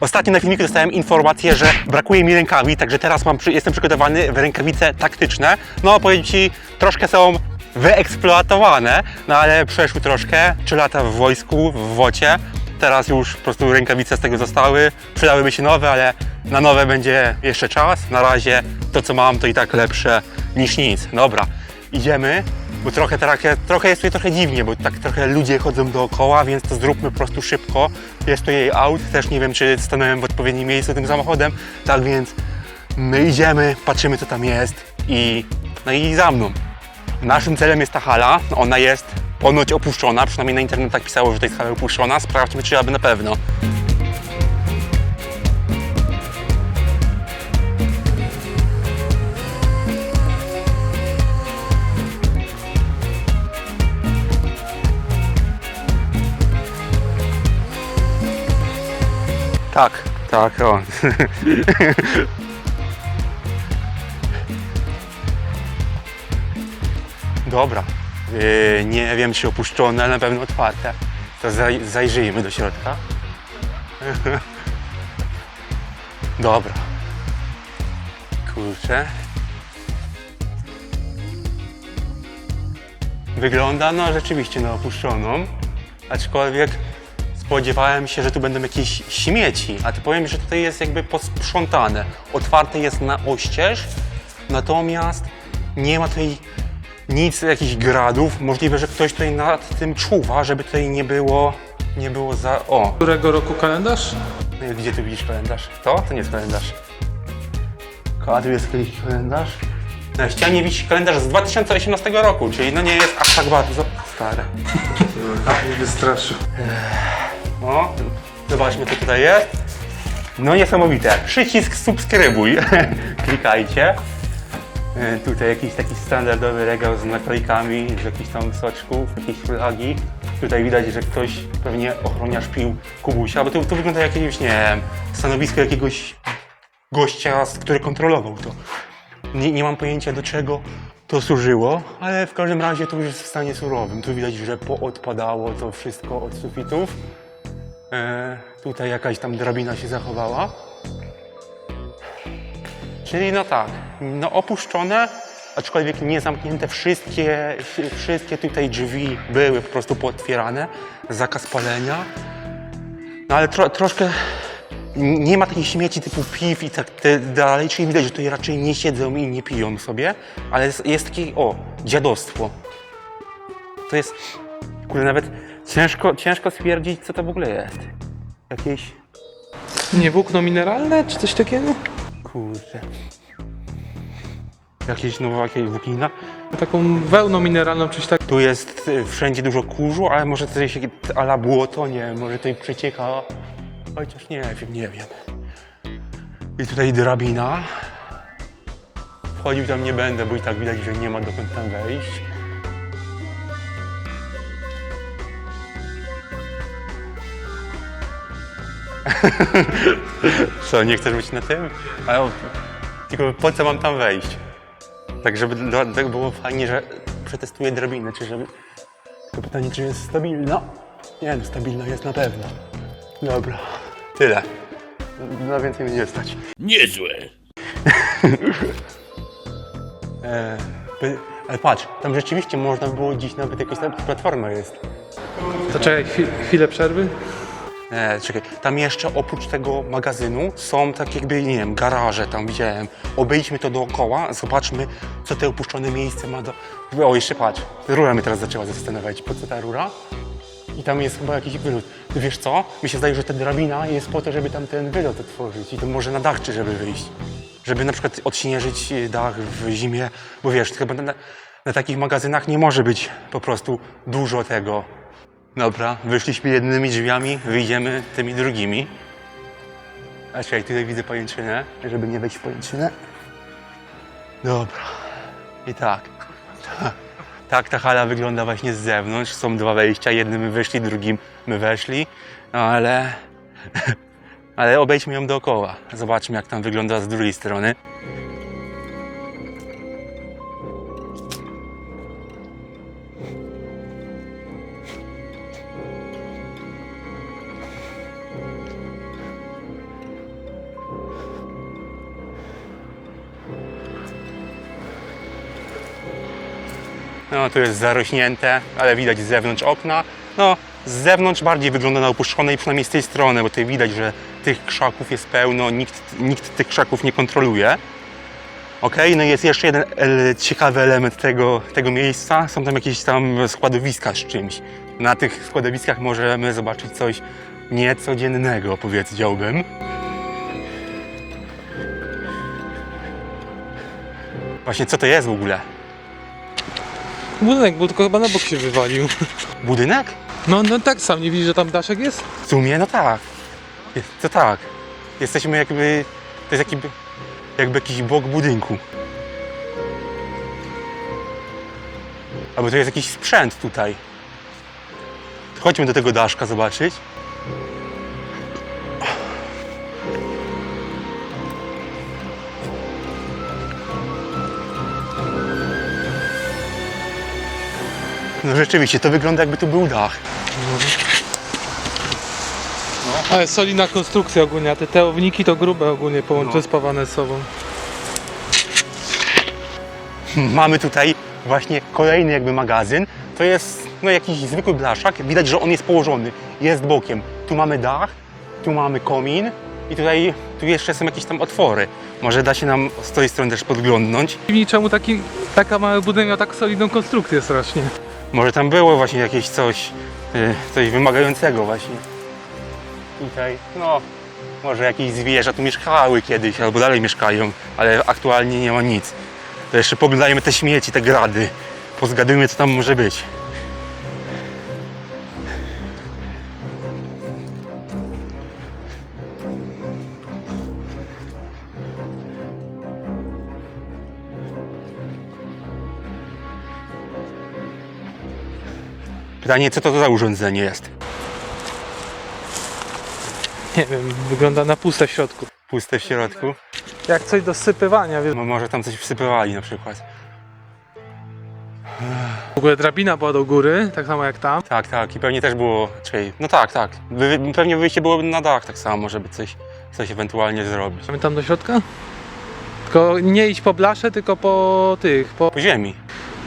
Ostatnio na filmiku dostałem informację, że brakuje mi rękawi, także teraz mam, jestem przygotowany w rękawice taktyczne. No powiem Ci, troszkę są wyeksploatowane, no ale przeszły troszkę, 3 lata w wojsku, w wocie. Teraz już po prostu rękawice z tego zostały, przydałyby się nowe, ale na nowe będzie jeszcze czas. Na razie to co mam to i tak lepsze niż nic. Dobra, idziemy, bo trochę, trochę, trochę jest tutaj trochę dziwnie, bo tak trochę ludzie chodzą dookoła, więc to zróbmy po prostu szybko. Jest tu jej aut, też nie wiem czy stanąłem w odpowiednim miejscu tym samochodem, tak więc my idziemy, patrzymy co tam jest i no i za mną. Naszym celem jest ta hala. Ona jest ponoć opuszczona, przynajmniej na internetach pisało, że to jest hala opuszczona. Sprawdźmy, czy aby na pewno. Tak, tak, o. Dobra. Yy, nie wiem, czy opuszczone, ale na pewno otwarte. To zaj zajrzyjmy do środka. Dobra. Kurczę. Wygląda no rzeczywiście na opuszczoną, aczkolwiek spodziewałem się, że tu będą jakieś śmieci, a ty powiem, że tutaj jest jakby posprzątane. Otwarte jest na oścież, natomiast nie ma tutaj nic, jakichś gradów. Możliwe, że ktoś tutaj nad tym czuwa, żeby tutaj nie było, nie było za... O, Którego roku kalendarz? gdzie tu widzisz kalendarz? To? To nie jest kalendarz. A tu jest jakiś kalendarz? Na ścianie wisi kalendarz z 2018 roku, czyli no nie jest aż tak bardzo stary. Nie wystraszył. O, zobaczmy co tutaj jest. No niesamowite. Przycisk subskrybuj. Klikajcie. E, Tutaj jakiś taki standardowy regał z naklejkami, z jakichś tam soczków, jakieś flagi. Tutaj widać, że ktoś pewnie ochroniarz pił kubusia, bo to, to wygląda jak jakieś, nie wiem, stanowisko jakiegoś gościa, który kontrolował to. Nie, nie mam pojęcia do czego to służyło, ale w każdym razie to już jest w stanie surowym. Tu widać, że poodpadało to wszystko od sufitów. E, tutaj jakaś tam drabina się zachowała. Czyli no tak, no opuszczone, aczkolwiek nie zamknięte. Wszystkie, wszystkie tutaj drzwi były po prostu pootwierane. Zakaz palenia. No ale tro, troszkę nie ma takich śmieci typu piw i tak dalej, czyli widać, że tutaj raczej nie siedzą i nie piją sobie, ale jest, jest takie, o, dziadostwo. To jest, kurde, nawet ciężko, ciężko stwierdzić, co to w ogóle jest. Jakieś, Nie włókno mineralne czy coś takiego? kurczę, jakieś, no, jakieś włóknina. Taką wełną mineralną, czyś tak. Tu jest y, wszędzie dużo kurzu, ale może coś ala błoto, nie wiem, może tutaj przecieka. Chociaż nie wiem, nie wiem. I tutaj drabina. Wchodził tam nie będę, bo i tak widać, że nie ma dokąd tam wejść. Co, nie chcesz być na tym? Ale tylko po co mam tam wejść? Tak, żeby dla- tak było fajnie, że przetestuję drabinę, czy żeby... Tylko pytanie, czy jest stabilna? Nie no, stabilna jest na pewno. Dobra, tyle. Na więcej mnie nie stać. Niezłe. E, by- ale patrz, tam rzeczywiście można było dziś nawet jakaś tam platforma jest. To czekaj, chwi- chwilę przerwy. E, czekaj, tam jeszcze oprócz tego magazynu są tak jakby, nie wiem, garaże tam widziałem. Obejdźmy to dookoła, zobaczmy, co te opuszczone miejsce ma do... O, jeszcze patrz, rura mnie teraz zaczęła zastanawiać, po co ta rura? I tam jest chyba jakiś wylot. Wiesz co? Mi się zdaje, że ta drabina jest po to, żeby tam ten wylot otworzyć i to może na dach czy żeby wyjść. Żeby na przykład odśnieżyć e, dach w zimie, bo wiesz, chyba na, na takich magazynach nie może być po prostu dużo tego. Dobra, wyszliśmy jednymi drzwiami, wyjdziemy tymi drugimi. A czekaj, tutaj widzę pajęczynę, żeby nie wejść w pajęczynę. Dobra. I tak. Ta, tak ta hala wygląda właśnie z zewnątrz. Są dwa wejścia, jednym my wyszli, drugim my weszli. No ale... Ale obejdźmy ją dookoła. Zobaczmy jak tam wygląda z drugiej strony. No tu jest zarośnięte, ale widać z zewnątrz okna. No z zewnątrz bardziej wygląda na opuszczone i przynajmniej z tej strony, bo tutaj widać, że tych krzaków jest pełno, nikt, nikt tych krzaków nie kontroluje. Ok, no jest jeszcze jeden ciekawy element tego, tego miejsca. Są tam jakieś tam składowiska z czymś. Na tych składowiskach możemy zobaczyć coś niecodziennego, powiedziałbym. Właśnie co to jest w ogóle? Budynek, bo tylko chyba na bok się wywalił. Budynek? No, no tak, sam nie widzisz, że tam daszek jest? W sumie no tak. Jest- To tak. Jesteśmy jakby. To jest jakby, jakby jakiś bok budynku. Albo to jest jakiś sprzęt tutaj. Chodźmy do tego daszka zobaczyć. No rzeczywiście, to wygląda jakby tu był dach. Ale solidna konstrukcja ogólnie, a te teowniki to grube ogólnie połączone, No. spawane z sobą. Mamy tutaj właśnie kolejny jakby magazyn. To jest no, jakiś zwykły blaszak. Widać, że on jest położony, jest bokiem. Tu mamy dach, tu mamy komin i tutaj tu jeszcze są jakieś tam otwory. Może da się nam z tej strony też podglądnąć. I czemu taki, taka mały budynek miał tak solidną konstrukcję strasznie. Może tam było właśnie jakieś coś, y, coś wymagającego właśnie. Tutaj, no, może jakieś zwierzę tu mieszkały kiedyś albo dalej mieszkają, ale aktualnie nie ma nic. To jeszcze poglądajmy te śmieci, te grady. Pozgadujmy co tam może być. Pytanie, co to za urządzenie jest? Nie wiem, wygląda na puste w środku. Puste w środku? Jak coś do sypywania, wiesz. No, może tam coś wsypywali na przykład. W ogóle drabina była do góry, tak samo jak tam. Tak, tak. I pewnie też było. Czekaj, no tak, tak. Wy, pewnie wyjście było na dach tak samo, żeby coś, coś ewentualnie zrobić. Mamy tam do środka? Tylko nie idź po blasze, tylko po tych, po... Po ziemi.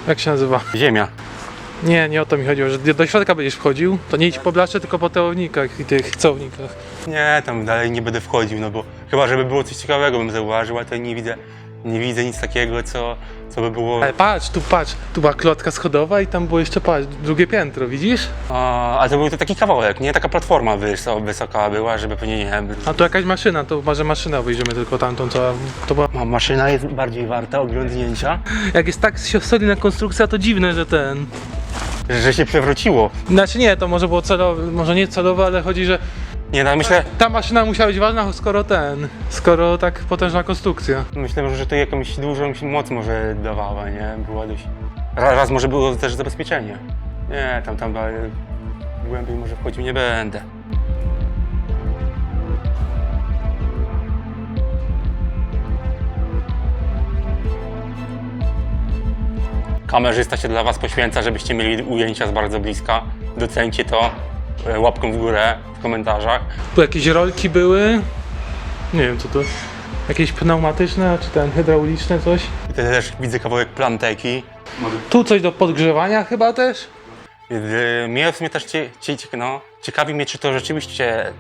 jak się nazywa? Ziemia. Nie, nie o to mi chodziło, że do środka będziesz wchodził, to nie idź po blasze, tylko po teownikach i tych cownikach. Nie, tam dalej nie będę wchodził, no bo chyba, żeby było coś ciekawego bym zauważył, ale to nie widzę, nie widzę nic takiego, co, co by było... Ale patrz, tu patrz, tu była klotka schodowa i tam było jeszcze, patrz, drugie piętro, widzisz? A, ale to był to taki kawałek, nie? Taka platforma wys- wysoka była, żeby pewnie, nie. A tu jakaś maszyna, to może maszyna wyjdziemy tylko tamtą, co to była... Ma- Maszyna jest bardziej warta oglądnięcia, Jak jest tak solidna konstrukcja, to dziwne, że ten... że się przewróciło. Znaczy nie, to może było celowe, może nie celowe, ale chodzi, że Nie, no myślę, ta maszyna musiała być ważna, skoro ten, skoro tak potężna konstrukcja. myślę, że to jakąś dużą moc może dawała, nie? Była dość... Raz, raz może było też zabezpieczenie. Nie, tam, tam e, głębiej może wchodził nie będę. Kamerzysta się dla Was poświęca, żebyście mieli ujęcia z bardzo bliska. Docencie to łapką w górę w komentarzach. Tu jakieś rolki były, nie wiem co to, jakieś pneumatyczne, czy ten hydrauliczne coś. I tutaj też widzę kawałek planteki. Tu coś do podgrzewania chyba też? Yy, Mnie w sumie też cie, cie, cie, no, ciekawi mnie, czy to rzeczywiście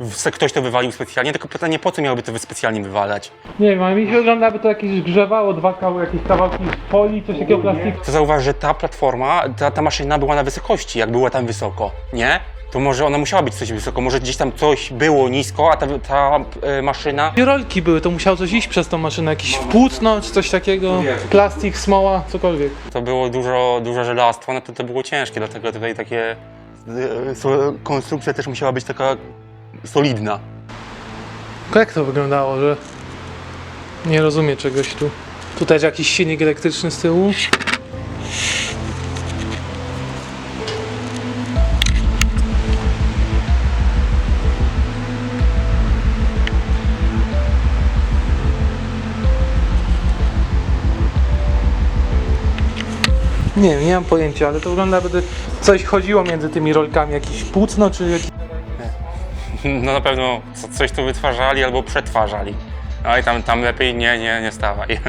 w- ktoś to wywalił specjalnie, tylko pytanie, po co miałoby to specjalnie wywalać? Nie wiem, ale mi się wygląda, jakby to jakieś grzewało, dwa kały, jakieś kawałki folii, coś takiego plastiku. To zauważ, że ta platforma, ta, ta maszyna była na wysokości, jak była tam wysoko, nie? To może ona musiała być coś wysoko, może gdzieś tam coś było nisko, a ta, ta e, maszyna... I rolki były, to musiało coś iść przez tą maszynę, jakieś płótno czy coś takiego, plastik, smoła, cokolwiek. To było dużo, dużo żelastwa, no to to było ciężkie, dlatego tutaj takie... e, Konstrukcja też musiała być taka solidna. Jak to wyglądało, że nie rozumiem czegoś tu. Tutaj jest jakiś silnik elektryczny z tyłu. Nie nie mam pojęcia, ale to wygląda jakby coś chodziło między tymi rolkami, jakieś płótno czy jakiś... No na pewno co- coś tu wytwarzali albo przetwarzali. No i tam, tam lepiej nie, nie, nie stawaj.